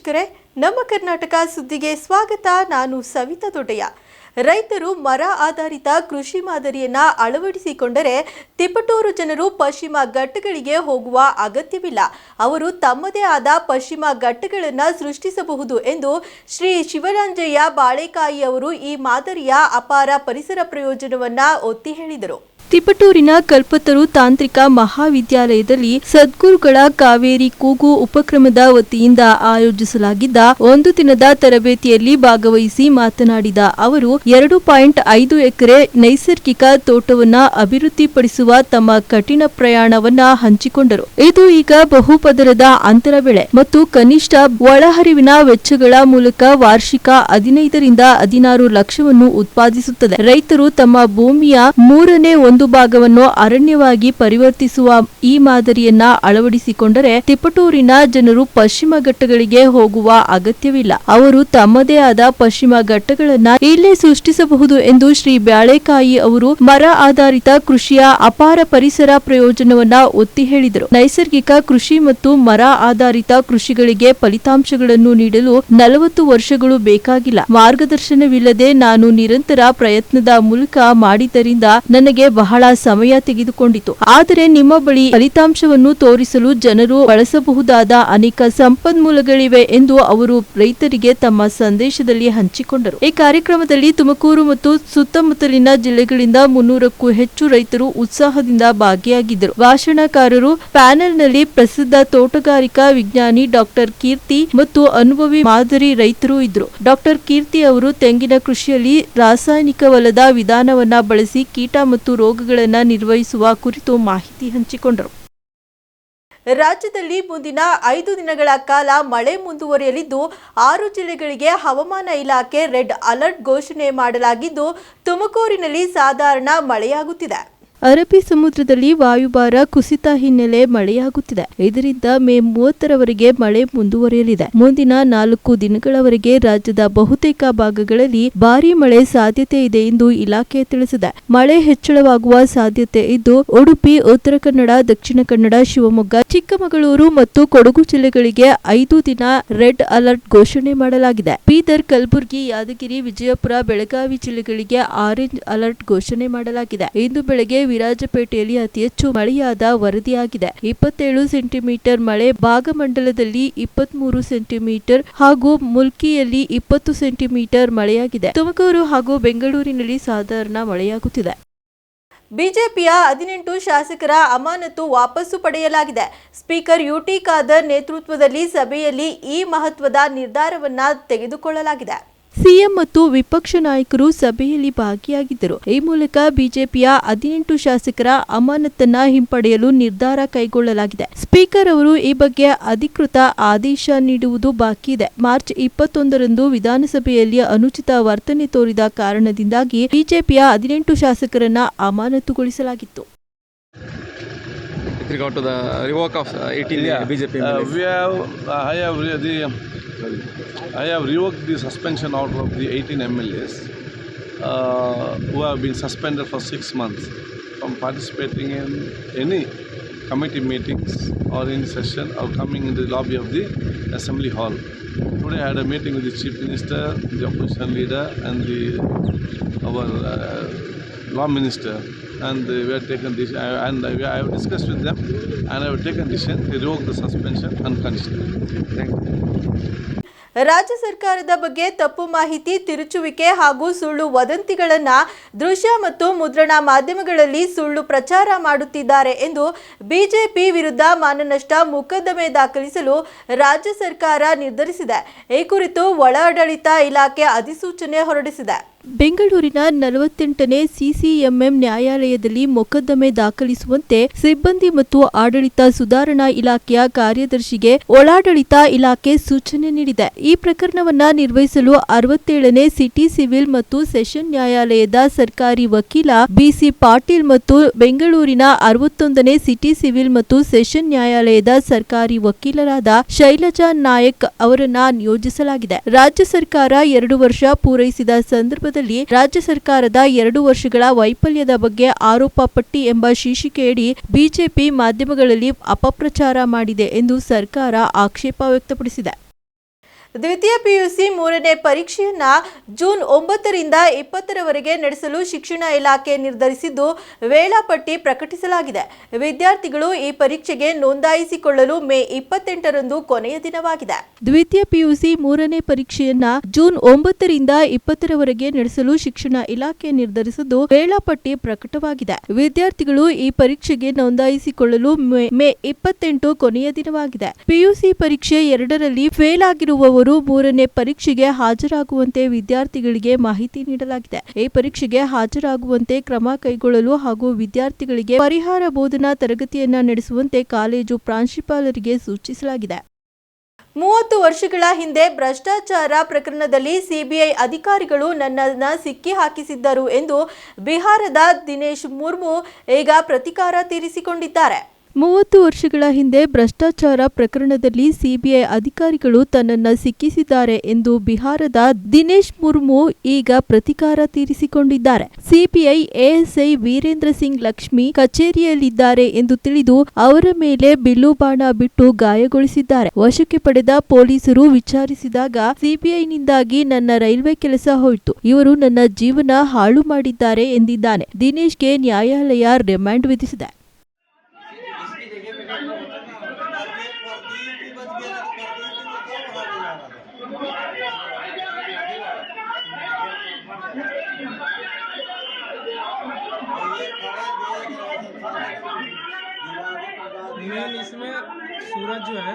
ವೀಕ್ಷಕರೇ, ನಮ್ಮ ಕರ್ನಾಟಕ ಸುದ್ದಿಗೆ ಸ್ವಾಗತ. ನಾನು ಸವಿತಾ ದೊಡ್ಡಯ್ಯ. ರೈತರು ಮರ ಆಧಾರಿತ ಕೃಷಿ ಮಾದರಿಯನ್ನ ಅಳವಡಿಸಿಕೊಂಡರೆ ತಿಪಟೂರು ಜನರು ಪಶ್ಚಿಮ ಘಟ್ಟಗಳಿಗೆ ಹೋಗುವ ಅಗತ್ಯವಿಲ್ಲ. ಅವರು ತಮ್ಮದೇ ಆದ ಪಶ್ಚಿಮ ಘಟ್ಟಗಳನ್ನು ಸೃಷ್ಟಿಸಬಹುದು ಎಂದು ಶ್ರೀ ಶಿವರಂಜಯ್ಯ ಬಾಳೆಕಾಯಿ ಅವರು ಈ ಮಾದರಿಯ ಅಪಾರ ಪರಿಸರ ಪ್ರಯೋಜನವನ್ನು ಒತ್ತಿ ಹೇಳಿದರು. ತಿಪಟೂರಿನ ಕಲ್ಪತರು ತಾಂತ್ರಿಕ ಮಹಾವಿದ್ಯಾಲಯದಲ್ಲಿ ಸದ್ಗುರುಗಳ ಕಾವೇರಿ ಕೂಗು ಉಪಕ್ರಮದ ವತಿಯಿಂದ ಆಯೋಜಿಸಲಾಗಿದ್ದ ಒಂದು ದಿನದ ತರಬೇತಿಯಲ್ಲಿ ಭಾಗವಹಿಸಿ ಮಾತನಾಡಿದ ಅವರು, ಎರಡು ಪಾಯಿಂಟ್ ಐದು ಎಕರೆ ನೈಸರ್ಗಿಕ ತೋಟವನ್ನ ಅಭಿವೃದ್ಧಿಪಡಿಸುವ ತಮ್ಮ ಕಠಿಣ ಪ್ರಯಾಣವನ್ನ ಹಂಚಿಕೊಂಡರು. ಇದು ಈಗ ಬಹುಪದರದ ಅಂತರ ಬೆಳೆ ಮತ್ತು ಕನಿಷ್ಠ ಒಳಹರಿವಿನ ವೆಚ್ಚಗಳ ಮೂಲಕ ವಾರ್ಷಿಕ ಹದಿನೈದರಿಂದ ಹದಿನಾರು ಲಕ್ಷವನ್ನು ಉತ್ಪಾದಿಸುತ್ತದೆ. ರೈತರು ತಮ್ಮ ಭೂಮಿಯ ಮೂರನೇ ಒಂದು ಭಾಗವನ್ನು ಅರಣ್ಯವಾಗಿ ಪರಿವರ್ತಿಸುವ ಈ ಮಾದರಿಯನ್ನ ಅಳವಡಿಸಿಕೊಂಡರೆ ತಿಪಟೂರಿನ ಜನರು ಪಶ್ಚಿಮ ಘಟ್ಟಗಳಿಗೆ ಹೋಗುವ ಅಗತ್ಯವಿಲ್ಲ. ಅವರು ತಮ್ಮದೇ ಆದ ಪಶ್ಚಿಮ ಘಟ್ಟಗಳನ್ನ ಇಲ್ಲೇ ಸೃಷ್ಟಿಸಬಹುದು ಎಂದು ಶ್ರೀ ಬ್ಯಾಳೆಕಾಯಿ ಅವರು ಮರ ಆಧಾರಿತ ಕೃಷಿಯ ಅಪಾರ ಪರಿಸರ ಪ್ರಯೋಜನವನ್ನ ಒತ್ತಿ ಹೇಳಿದರು. ನೈಸರ್ಗಿಕ ಕೃಷಿ ಮತ್ತು ಮರ ಆಧಾರಿತ ಕೃಷಿಗಳಿಗೆ ಫಲಿತಾಂಶಗಳನ್ನು ನೀಡಲು ನಲವತ್ತು ವರ್ಷಗಳು ಬೇಕಾಗಿಲ್ಲ. ಮಾರ್ಗದರ್ಶನವಿಲ್ಲದೆ ನಾನು ನಿರಂತರ ಪ್ರಯತ್ನದ ಮೂಲಕ ಮಾಡಿದ್ದರಿಂದ ನನಗೆ ಬಹಳ ಸಮಯ ತೆಗೆದುಕೊಂಡಿತು. ಆದರೆ ನಿಮ್ಮ ಬಳಿ ಫಲಿತಾಂಶವನ್ನು ತೋರಿಸಲು ಜನರು ಬಳಸಬಹುದಾದ ಅನೇಕ ಸಂಪನ್ಮೂಲಗಳಿವೆ ಎಂದು ಅವರು ರೈತರಿಗೆ ತಮ್ಮ ಸಂದೇಶದಲ್ಲಿ ಹಂಚಿಕೊಂಡರು. ಈ ಕಾರ್ಯಕ್ರಮದಲ್ಲಿ ತುಮಕೂರು ಮತ್ತು ಸುತ್ತಮುತ್ತಲಿನ ಜಿಲ್ಲೆಗಳಿಂದ ಮುನ್ನೂರಕ್ಕೂ ಹೆಚ್ಚು ರೈತರು ಉತ್ಸಾಹದಿಂದ ಭಾಗಿಯಾಗಿದ್ದರು. ಭಾಷಣಕಾರರು ಪ್ಯಾನೆಲ್ನಲ್ಲಿ ಪ್ರಸಿದ್ಧ ತೋಟಗಾರಿಕಾ ವಿಜ್ಞಾನಿ ಡಾಕ್ಟರ್ ಕೀರ್ತಿ ಮತ್ತು ಅನುಭವಿ ಮಾದರಿ ರೈತರು ಇದ್ರು ಡಾಕ್ಟರ್ ಕೀರ್ತಿ ಅವರು ತೆಂಗಿನ ಕೃಷಿಯಲ್ಲಿ ರಾಸಾಯನಿಕವಲ್ಲದ ವಿಧಾನವನ್ನ ಬಳಸಿ ಕೀಟ ಮತ್ತು ರೋಗಗಳನ್ನ ನಿರ್ವಹಿಸುವ ಕುರಿತು ಮಾಹಿತಿ ಹಂಚಿಕೊಂಡರು. ರಾಜ್ಯದಲ್ಲಿ ಮುಂದಿನ ಐದು ದಿನಗಳ ಕಾಲ ಮಳೆ ಮುಂದುವರಿಯಲಿದ್ದು, ಆರು ಜಿಲ್ಲೆಗಳಿಗೆ ಹವಾಮಾನ ಇಲಾಖೆ ರೆಡ್ ಅಲರ್ಟ್ ಘೋಷಣೆ ಮಾಡಲಾಗಿದ್ದು, ತುಮಕೂರಿನಲ್ಲಿ ಸಾಧಾರಣ ಮಳೆಯಾಗುತ್ತಿದೆ. ಅರಬ್ಬಿ ಸಮುದ್ರದಲ್ಲಿ ವಾಯುಭಾರ ಕುಸಿತ ಹಿನ್ನೆಲೆ ಮಳೆಯಾಗುತ್ತಿದೆ. ಇದರಿಂದ ಮೇ ಮೂವತ್ತರವರೆಗೆ ಮಳೆ ಮುಂದುವರಿಯಲಿದೆ. ಮುಂದಿನ ನಾಲ್ಕು ದಿನಗಳವರೆಗೆ ರಾಜ್ಯದ ಬಹುತೇಕ ಭಾಗಗಳಲ್ಲಿ ಭಾರೀ ಮಳೆ ಸಾಧ್ಯತೆ ಇದೆ ಎಂದು ಇಲಾಖೆ ತಿಳಿಸಿದೆ. ಮಳೆ ಹೆಚ್ಚಳವಾಗುವ ಸಾಧ್ಯತೆ ಇದ್ದು, ಉಡುಪಿ, ಉತ್ತರ ಕನ್ನಡ, ದಕ್ಷಿಣ ಕನ್ನಡ, ಶಿವಮೊಗ್ಗ, ಚಿಕ್ಕಮಗಳೂರು ಮತ್ತು ಕೊಡಗು ಜಿಲ್ಲೆಗಳಿಗೆ ಐದು ದಿನ ರೆಡ್ ಅಲರ್ಟ್ ಘೋಷಣೆ ಮಾಡಲಾಗಿದೆ. ಬೀದರ್, ಕಲಬುರಗಿ, ಯಾದಗಿರಿ, ವಿಜಯಪುರ, ಬೆಳಗಾವಿ ಜಿಲ್ಲೆಗಳಿಗೆ ಆರೆಂಜ್ ಅಲರ್ಟ್ ಘೋಷಣೆ ಮಾಡಲಾಗಿದೆ. ಇಂದು ಬೆಳಗ್ಗೆ ವಿರಾಜಪೇಟೆಯಲ್ಲಿ ಅತಿ ಹೆಚ್ಚು ಮಳೆಯಾದ ವರದಿಯಾಗಿದೆ. ಇಪ್ಪತ್ತೇಳು ಸೆಂಟಿಮೀಟರ್ ಮಳೆ, ಭಾಗಮಂಡಲದಲ್ಲಿ ಇಪ್ಪತ್ಮೂರು ಸೆಂಟಿಮೀಟರ್ ಹಾಗೂ ಮುಲ್ಕಿಯಲ್ಲಿ ಇಪ್ಪತ್ತು ಸೆಂಟಿಮೀಟರ್ ಮಳೆಯಾಗಿದೆ. ತುಮಕೂರು ಹಾಗೂ ಬೆಂಗಳೂರಿನಲ್ಲಿ ಸಾಧಾರಣ ಮಳೆಯಾಗುತ್ತಿದೆ. ಬಿಜೆಪಿಯ ಹದಿನೆಂಟು ಶಾಸಕರ ಅಮಾನತು ವಾಪಸ್ಸು ಪಡೆಯಲಾಗಿದೆ. ಸ್ಪೀಕರ್ ಯುಟಿ ಖಾದರ್ ನೇತೃತ್ವದಲ್ಲಿ ಸಭೆಯಲ್ಲಿ ಈ ಮಹತ್ವದ ನಿರ್ಧಾರವನ್ನು ತೆಗೆದುಕೊಳ್ಳಲಾಗಿದೆ. ಸಿಎಂ ಮತ್ತು ವಿಪಕ್ಷ ನಾಯಕರು ಸಭೆಯಲ್ಲಿ ಭಾಗಿಯಾಗಿದ್ದರು. ಈ ಮೂಲಕ ಬಿಜೆಪಿಯ ಹದಿನೆಂಟು ಶಾಸಕರ ಅಮಾನತನ್ನ ಹಿಂಪಡೆಯಲು ನಿರ್ಧಾರ ಕೈಗೊಳ್ಳಲಾಗಿದೆ. ಸ್ಪೀಕರ್ ಅವರು ಈ ಬಗ್ಗೆ ಅಧಿಕೃತ ಆದೇಶ ನೀಡುವುದು ಬಾಕಿ ಇದೆ. ಮಾರ್ಚ್ ಇಪ್ಪತ್ತೊಂದರಂದು ವಿಧಾನಸಭೆಯಲ್ಲಿ ಅನುಚಿತ ವರ್ತನೆ ತೋರಿದ ಕಾರಣದಿಂದಾಗಿ ಬಿಜೆಪಿಯ ಹದಿನೆಂಟು ಶಾಸಕರನ್ನ ಅಮಾನತುಗೊಳಿಸಲಾಗಿತ್ತು. With regard to the revoke of uh, 18 Yeah, BJP uh, we have, I have the, I have revoked the suspension order of the 18 MLAs uh, who have been suspended for six months from participating in any committee meetings or in session or coming in the lobby of the assembly hall. Today I had a meeting with the chief minister, the opposition leader, and the our uh, law minister, and uh, we have taken this. uh, and I, have discussed with them, and I have taken decision to revoke the suspension unconditionally. Thank you. ರಾಜ್ಯ ಸರ್ಕಾರದ ಬಗ್ಗೆ ತಪ್ಪು ಮಾಹಿತಿ ತಿರುಚುವಿಕೆ ಹಾಗೂ ಸುಳ್ಳು ವದಂತಿಗಳನ್ನು ದೃಶ್ಯ ಮತ್ತು ಮುದ್ರಣ ಮಾಧ್ಯಮಗಳಲ್ಲಿ ಸುಳ್ಳು ಪ್ರಚಾರ ಮಾಡುತ್ತಿದ್ದಾರೆ ಎಂದು ಬಿಜೆಪಿ ವಿರುದ್ಧ ಮಾನನಷ್ಟ ಮೊಕದ್ದಮೆ ದಾಖಲಿಸಲು ರಾಜ್ಯ ಸರ್ಕಾರ ನಿರ್ಧರಿಸಿದೆ ಈ ಕುರಿತು ಒಳಾಡಳಿತ ಇಲಾಖೆ ಅಧಿಸೂಚನೆ ಹೊರಡಿಸಿದೆ ಬೆಂಗಳೂರಿನ ನಲವತ್ತೆಂಟನೇ ಸಿಸಿಎಂಎಂ ನ್ಯಾಯಾಲಯದಲ್ಲಿ ಮೊಕದ್ದಮೆ ದಾಖಲಿಸುವಂತೆ ಸಿಬ್ಬಂದಿ ಮತ್ತು ಆಡಳಿತ ಸುಧಾರಣಾ ಇಲಾಖೆಯ ಕಾರ್ಯದರ್ಶಿಗೆ ಒಳಾಡಳಿತ ಇಲಾಖೆ ಸೂಚನೆ ನೀಡಿದೆ. ಈ ಪ್ರಕರಣವನ್ನು ನಿರ್ವಹಿಸಲು ಅರವತ್ತೇಳನೇ ಸಿಟಿ ಸಿವಿಲ್ ಮತ್ತು ಸೆಷನ್ ನ್ಯಾಯಾಲಯದ ಸರ್ಕಾರಿ ವಕೀಲ ಬಿಸಿ ಪಾಟೀಲ್ ಮತ್ತು ಬೆಂಗಳೂರಿನ ಅರವತ್ತೊಂದನೇ ಸಿಟಿ ಸಿವಿಲ್ ಮತ್ತು ಸೆಷನ್ ನ್ಯಾಯಾಲಯದ ಸರ್ಕಾರಿ ವಕೀಲರಾದ ಶೈಲಜಾ ನಾಯಕ್ ಅವರನ್ನ ನಿಯೋಜಿಸಲಾಗಿದೆ. ರಾಜ್ಯ ಸರ್ಕಾರ ಎರಡು ವರ್ಷ ಪೂರೈಸಿದ ಸಂದರ್ಭದಲ್ಲಿ ರಾಜ್ಯ ಸರ್ಕಾರದ ಎರಡು ವರ್ಷಗಳ ವೈಫಲ್ಯದ ಬಗ್ಗೆ ಆರೋಪ ಪಟ್ಟಿ ಎಂಬ ಶೀರ್ಷಿಕೆಯಡಿ ಬಿಜೆಪಿ ಮಾಧ್ಯಮಗಳಲ್ಲಿ ಅಪಪ್ರಚಾರ ಮಾಡಿದೆ ಎಂದು ಸರ್ಕಾರ ಆಕ್ಷೇಪ ವ್ಯಕ್ತಪಡಿಸಿದೆ. ದ್ವಿತೀಯ ಪಿಯುಸಿ ಮೂರನೇ ಪರೀಕ್ಷೆಯನ್ನ ಜೂನ್ ಒಂಬತ್ತರಿಂದ ಇಪ್ಪತ್ತರವರೆಗೆ ನಡೆಸಲು ಶಿಕ್ಷಣ ಇಲಾಖೆ ನಿರ್ಧರಿಸಿದ್ದು, ವೇಳಾಪಟ್ಟಿ ಪ್ರಕಟಿಸಲಾಗಿದೆ. ವಿದ್ಯಾರ್ಥಿಗಳು ಈ ಪರೀಕ್ಷೆಗೆ ನೋಂದಾಯಿಸಿಕೊಳ್ಳಲು ಮೇ ಇಪ್ಪತ್ತೆಂಟರಂದು ಕೊನೆಯ ದಿನವಾಗಿದೆ. ದ್ವಿತೀಯ ಪಿಯುಸಿ ಮೂರನೇ ಪರೀಕ್ಷೆಯನ್ನ ಜೂನ್ ಒಂಬತ್ತರಿಂದ ಇಪ್ಪತ್ತರವರೆಗೆ ನಡೆಸಲು ಶಿಕ್ಷಣ ಇಲಾಖೆ ನಿರ್ಧರಿಸಿದ್ದು, ವೇಳಾಪಟ್ಟಿ ಪ್ರಕಟವಾಗಿದೆ. ವಿದ್ಯಾರ್ಥಿಗಳು ಈ ಪರೀಕ್ಷೆಗೆ ನೋಂದಾಯಿಸಿಕೊಳ್ಳಲು ಮೇ- ಇಪ್ಪತ್ತೆಂಟು ಕೊನೆಯ ದಿನವಾಗಿದೆ. ಪಿಯುಸಿ ಪರೀಕ್ಷೆ ಎರಡರಲ್ಲಿ ಫೇಲ್ ಆಗಿರುವವರು ಮೂರನೇ ಪರೀಕ್ಷೆಗೆ ಹಾಜರಾಗುವಂತೆ ವಿದ್ಯಾರ್ಥಿಗಳಿಗೆ ಮಾಹಿತಿ ನೀಡಲಾಗಿದೆ. ಈ ಪರೀಕ್ಷೆಗೆ ಹಾಜರಾಗುವಂತೆ ಕ್ರಮ ಕೈಗೊಳ್ಳಲು ಹಾಗೂ ವಿದ್ಯಾರ್ಥಿಗಳಿಗೆ ಪರಿಹಾರ ಬೋಧನಾ ತರಗತಿಯನ್ನ ನಡೆಸುವಂತೆ ಕಾಲೇಜು ಪ್ರಾಂಶುಪಾಲರಿಗೆ ಸೂಚಿಸಲಾಗಿದೆ. ಮೂವತ್ತು ವರ್ಷಗಳ ಹಿಂದೆ ಭ್ರಷ್ಟಾಚಾರ ಪ್ರಕರಣದಲ್ಲಿ ಸಿಬಿಐ ಅಧಿಕಾರಿಗಳು ನನ್ನನ್ನು ಸಿಕ್ಕಿ ಹಾಕಿಸಿದ್ದರು ಎಂದು ಬಿಹಾರದ ದಿನೇಶ್ ಮುರ್ಮು ಈಗ ಪ್ರತಿಕಾರ ತೀರಿಸಿಕೊಂಡಿದ್ದಾರೆ. ಮೂವತ್ತು ವರ್ಷಗಳ ಹಿಂದೆ ಭ್ರಷ್ಟಾಚಾರ ಪ್ರಕರಣದಲ್ಲಿ ಸಿಬಿಐ ಅಧಿಕಾರಿಗಳು ತನ್ನನ್ನ ಸಿಕ್ಕಿಸಿದ್ದಾರೆ ಎಂದು ಬಿಹಾರದ ದಿನೇಶ್ ಮುರ್ಮು ಈಗ ಪ್ರತಿಕಾರ ತೀರಿಸಿಕೊಂಡಿದ್ದಾರೆ. ಸಿಬಿಐ ಎಎಸ್ಐ ವೀರೇಂದ್ರ ಸಿಂಗ್ ಲಕ್ಷ್ಮಿ ಕಚೇರಿಯಲ್ಲಿದ್ದಾರೆ ಎಂದು ತಿಳಿದು ಅವರ ಮೇಲೆ ಬಿಲ್ಲು ಬಾಣ ಬಿಟ್ಟು ಗಾಯಗೊಳಿಸಿದ್ದಾರೆ. ವಶಕ್ಕೆ ಪಡೆದ ಪೊಲೀಸರು ವಿಚಾರಿಸಿದಾಗ ಸಿಬಿಐನಿಂದಾಗಿ ನನ್ನ ರೈಲ್ವೆ ಕೆಲಸ ಹೋಯಿತು. ಇವರು ನನ್ನ ಜೀವನ ಹಾಳು ಮಾಡಿದ್ದಾರೆ ಎಂದಿದ್ದಾನೆ. ದಿನೇಶ್ಗೆ ನ್ಯಾಯಾಲಯ ರಿಮಾಂಡ್ ವಿಧಿಸಿದೆ. मेन इसमें सूरज जो है